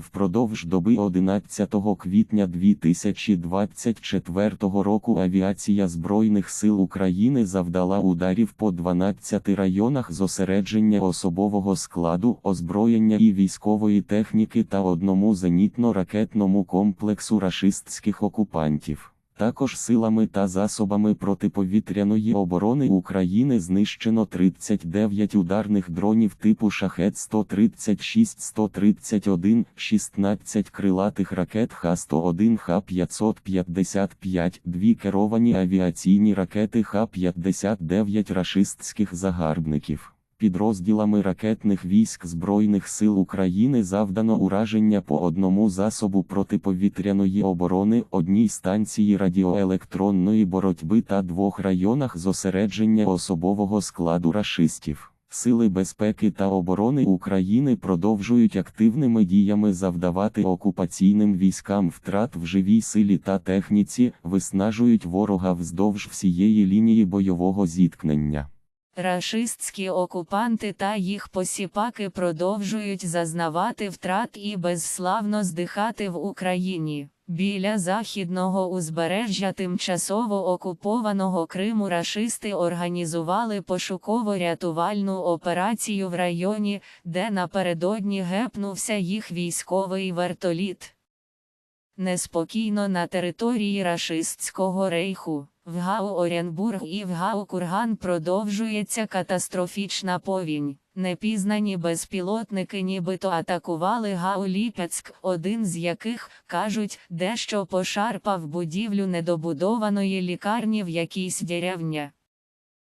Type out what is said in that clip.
Впродовж доби 11 квітня 2024 року авіація Збройних сил України завдала ударів по 12 районах зосередження особового складу, озброєння і військової техніки та одному зенітно-ракетному комплексу рашистських окупантів. Також силами та засобами протиповітряної оборони України знищено 39 ударних дронів типу Шахет 136 131 16 крилатих ракет Х-101 Х-555, дві керовані авіаційні ракети Х-59 рашистських загарбників. Підрозділами ракетних військ Збройних сил України завдано ураження по одному засобу протиповітряної оборони, одній станції радіоелектронної боротьби та двох районах зосередження особового складу рашистів. Сили безпеки та оборони України продовжують активними діями завдавати окупаційним військам втрат в живій силі та техніці, виснажують ворога вздовж всієї лінії бойового зіткнення. Рашистські окупанти та їх посіпаки продовжують зазнавати втрат і безславно здихати в Україні. Біля західного узбережжя тимчасово окупованого Криму рашисти організували пошуково-рятувальну операцію в районі, де напередодні гепнувся їх військовий вертоліт. Неспокійно на території рашистського рейху. В Гау Оренбург і в Гау Курган продовжується катастрофічна повінь. Непізнані безпілотники нібито атакували Гау Ліпецьк, один з яких, кажуть, дещо пошарпав будівлю недобудованої лікарні в якійсь деревня.